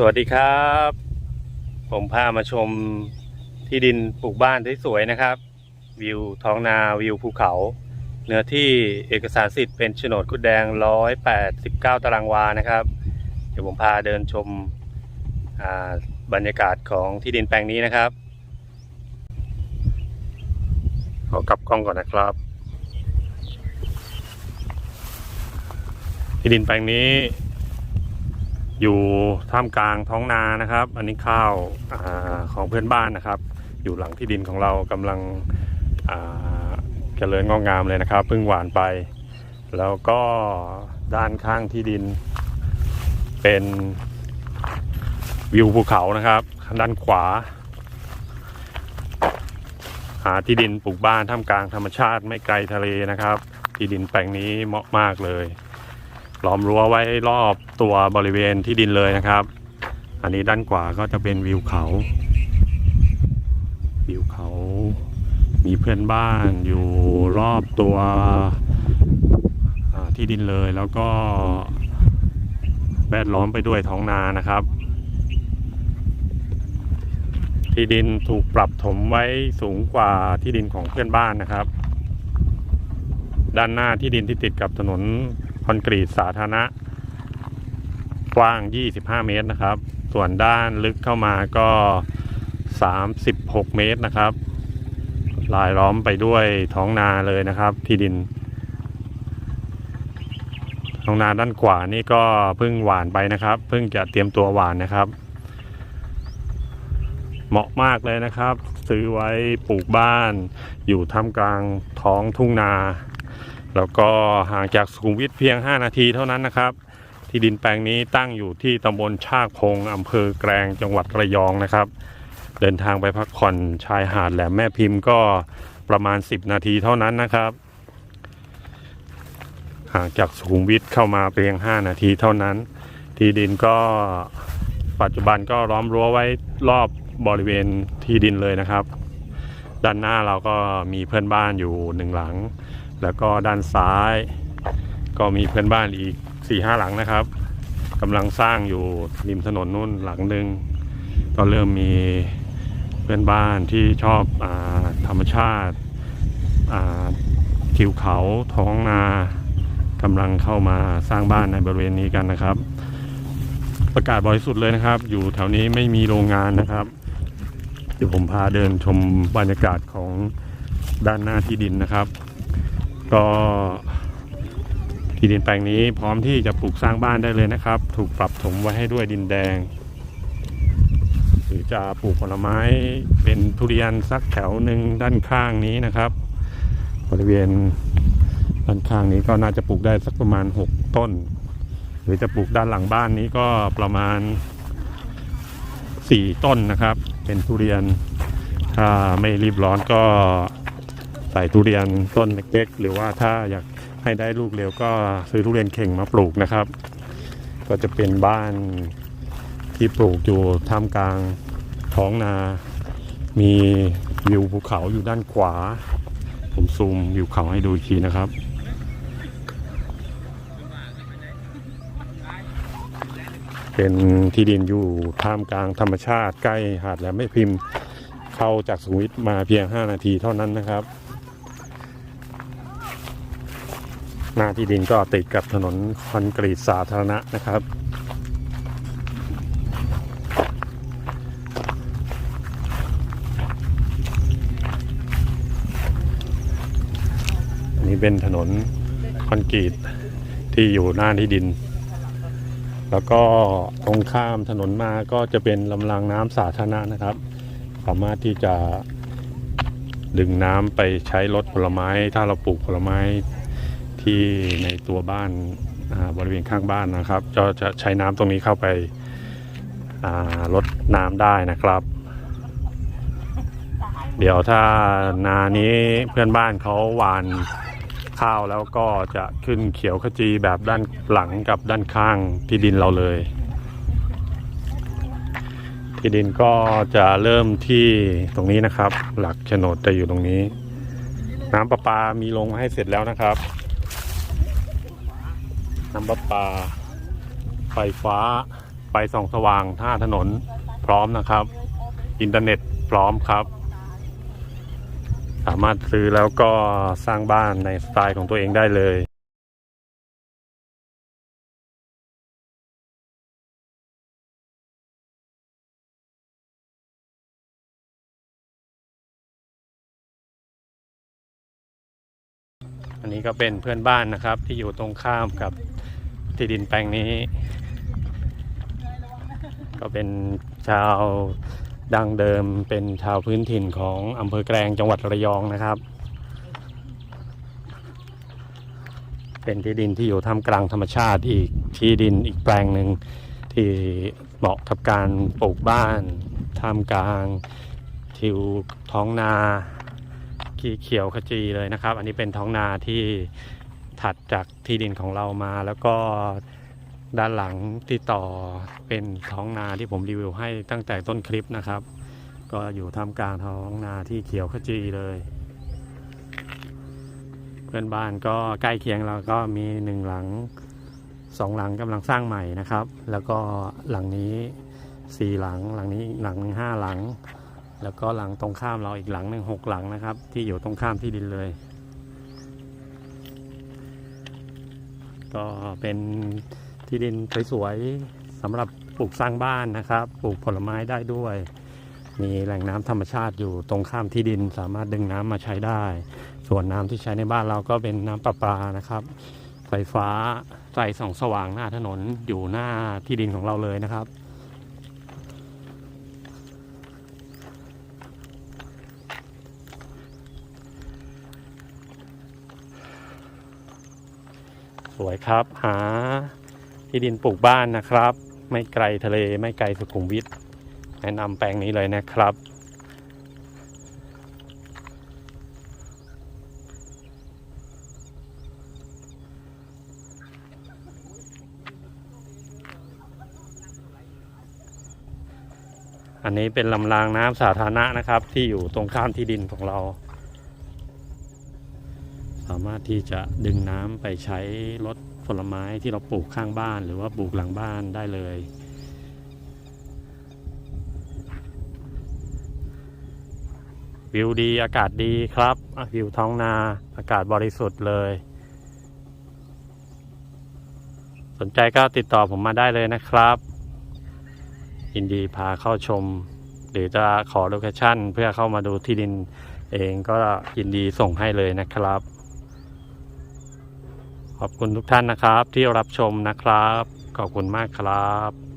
สวัสดีครับ ผมพามาชมที่ดินปลูกบ้านที่สวยนะครับ วิวท้องนาวิวภูเขา เนื้อที่เอกสารสิทธิ์เป็นโฉนดคุดแดง 189 ตารางวานะครับ เดี๋ยวผมพาเดินชมบรรยากาศของที่ดินแปลงนี้นะครับ ขอกลับกล้องก่อนนะครับ ที่ดินแปลงนี้ อยู่ท่ามกลางท้องนานะครับ อันนี้ข้าวอาของเพื่อนบ้านนะครับ อยู่หลังที่ดินของเรากำลังเจริญงอกงามเลยนะครับเพิ่งหวานไป แล้วก็ด้านข้างที่ดิน เป็นวิวภูเขานะครับด้านขวา หาที่ดินปลูกบ้านท่ามกลางธรรมชาติไม่ไกลทะเลนะครับ ที่ดินแปลงนี้เหมาะมากเลย ล้อมรั้วไว้รอบตัวบริเวณที่ดินเลยนะครับ อันนี้ด้านขวาก็จะเป็นวิวเขา วิวเขา มีเพื่อนบ้านอยู่รอบตัวที่ดินเลยแล้วก็แวดล้อมไปด้วยท้องนานะครับ ที่ดินถูกปรับถมไว้สูงกว่าที่ดินของเพื่อนบ้านนะครับ ด้านหน้าที่ดินที่ติดกับถนน คอนกรีตสาธารณะกว้าง 25 เมตรนะครับ ส่วนด้านลึกเข้ามาก็ 36 เมตรนะครับ ลายล้อมไปด้วยท้องนาเลยนะครับ ที่ดิน ท้องนาด้านขวานี่ก็เพิ่งหวานไปนะครับ เพิ่งจะเตรียมตัวหวานนะครับ เหมาะมากเลยนะครับ ซื้อไว้ปลูกบ้าน อยู่ท่ามกลางท้องทุ่งนา แล้วก็ห่างจากสุขุมวิทเพียง 5 นาทีเท่านั้นนะครับ ที่ดินแปลงนี้ตั้งอยู่ที่ตำบลชากพงอำเภอแกลงจังหวัดระยองนะครับ เดินทางไปพักผ่อนชายหาดแหลมแม่พิมพ์ก็ประมาณ 10 นาทีเท่านั้นนะครับห่างจากสุขุมวิทเข้ามาเพียง 5 นาทีเท่านั้น ที่ดินก็ปัจจุบันก็ล้อมรั้วไว้รอบบริเวณที่ดินเลยนะครับ ด้านหน้าเราก็มีเพื่อนบ้านอยู่หนึ่งหลัง แล้วก็ด้านซ้าย ก็มีเพื่อนบ้านอีก4ี่ห้าหลังนะครับกำลังสร้างอยู่ริมถนนนู่นหลังหนึ่งก็เริ่มมีเพื่อนบ้านที่ชอบอธรรมชาติทิวเขาท้องนากำลังเข้ามาสร้างบ้านในบริเวณนี้กันนะครับ ประกาศบริสุทธิ์เลยนะครับ อยู่แถวนี้ไม่มีโรงงานนะครับเดี๋ยวผมพาเดินชมบรรยากาศของด้านหน้าที่ดินนะครับ ก็ที่ดินแปลงนี้พร้อมที่จะปลูกสร้างบ้านได้เลยนะครับ ถูกปรับถมไว้ให้ด้วยดินแดง หรือจะปลูกผลไม้เป็นทุเรียนสักแถวหนึ่งด้านข้างนี้นะครับ บริเวณด้านข้างนี้ก็น่าจะปลูกได้สักประมาณ 6 ต้น หรือจะปลูกด้านหลังบ้านนี้ก็ประมาณ 4 ต้นนะครับ เป็นทุเรียนถ้าไม่รีบร้อนก็ ส่ทุเรียนต้นเล็กๆหรือว่าถ้าอยากให้ได้ลูกเร็วก็ซื้อทุเรียนเข่งมาปลูกนะครับ ก็จะเป็นบ้านที่ปลูกอยู่ท่ามกลางท้องนา มีวิวภูเขาอยู่ด้านขวา ผมซูมวิวเขาให้ดูอีกทีนะครับ เป็นที่ดินอยู่ท่ามกลางธรรมชาติใกล้หาดแหลมแม่พิมพ์ เข้าจากสุวิทมาเพียง 5 นาทีเท่านั้นนะครับ หน้าที่ดินก็ติดกับถนนคอนกรีตสาธารณะนะครับ อันนี้เป็นถนนคอนกรีตที่อยู่หน้าที่ดิน แล้วก็ตรงข้ามถนนมาก็จะเป็นลำรางน้ำสาธารณะนะครับ สามารถที่จะดึงน้ำไปใช้รถผลไม้ ถ้าเราปลูกผลไม้ ที่ในตัวบ้านาบริเวณข้างบ้านนะครับก็จะใช้น้ำตรงนี้เข้าไปอ่ารดน้ำได้นะครับ เดี๋ยวถ้านานี้เพื่อนบ้านเขาหวานข้าวแล้วก็จะขึ้นเขียวขจีแบบด้านหลังกับด้านข้างที่ดินเราเลย ที่ดินก็จะเริ่มที่ตรงนี้นะครับ หลักโฉนดจะอยู่ตรงนี้ น้ำประปามีลงให้เสร็จแล้วนะครับ น้ำประปา ไฟฟ้า ไฟส่องสว่างท่าถนนพร้อมนะครับ อินเทอร์เน็ตพร้อมครับ สามารถซื้อแล้วก็สร้างบ้านในสไตล์ของตัวเองได้เลยอันนี้ก็เป็นเพื่อนบ้านนะครับที่อยู่ตรงข้ามกับ ที่ดินแปลงนี้ ก็เป็นชาวดังเดิมเป็นชาวพื้นถิ่นของอำเภอแกลงจังหวัดระยองนะครับ เป็นที่ดินที่อยู่ท่ามกลางธรรมชาติอีกที่ดินอีกแปลงหนึ่งที่เหมาะกับการปลูกบ้านท่ามกลางทิวท้องนาขี้เขียวขจีเลยนะครับ อันนี้เป็นท้องนาที่ ถัดจากที่ดินของเรามา แล้วก็ด้านหลังที่ต่อเป็นท้องนาที่ผมรีวิวให้ตั้งแต่ต้นคลิปนะครับ ก็อยู่ท่ามกลางท้องนาที่เขียวขจีเลย เพื่อนบ้านก็ใกล้เคียงเราก็มีหนึ่งหลังสองหลังกำลังสร้างใหม่นะครับ แล้วก็หลังนี้สี่หลังหลังนี้อีกหลังหนึ่งห้าหลัง แล้วก็หลังตรงข้ามเราอีกหลังหนึ่งหกหลังนะครับ ที่อยู่ตรงข้ามที่ดินเลย ก็เป็นที่ดินสวยๆสำหรับปลูกสร้างบ้านนะครับ ปลูกผลไม้ได้ด้วย มีแหล่งน้ำธรรมชาติอยู่ตรงข้ามที่ดินสามารถดึงน้ำมาใช้ได้ ส่วนน้ำที่ใช้ในบ้านเราก็เป็นน้ำประปานะครับ ไฟฟ้าไฟส่องสว่างหน้าถนนอยู่หน้าที่ดินของเราเลยนะครับ สวยครับ หาที่ดินปลูกบ้านนะครับ ไม่ไกลทะเลไม่ไกลสุขุมวิทแนะนำแปลงนี้เลยนะครับ อันนี้เป็นลำรางน้ำสาธารณะนะครับ ที่อยู่ตรงข้ามที่ดินของเรา สามารถที่จะดึงน้ำไปใช้รถผลไม้ที่เราปลูกข้างบ้าน หรือว่าปลูกหลังบ้านได้เลยวิวดีอากาศดีครับวิวท้องนาอากาศบริสุทธิ์เลย สนใจก็ติดต่อผมมาได้เลยนะครับ ยินดีพาเข้าชม หรือจะขอโลเคชั่นเพื่อเข้ามาดูที่ดินเองก็ยินดีส่งให้เลยนะครับ ขอบคุณทุกท่านนะครับที่รับชมนะครับ ขอบคุณมากครับ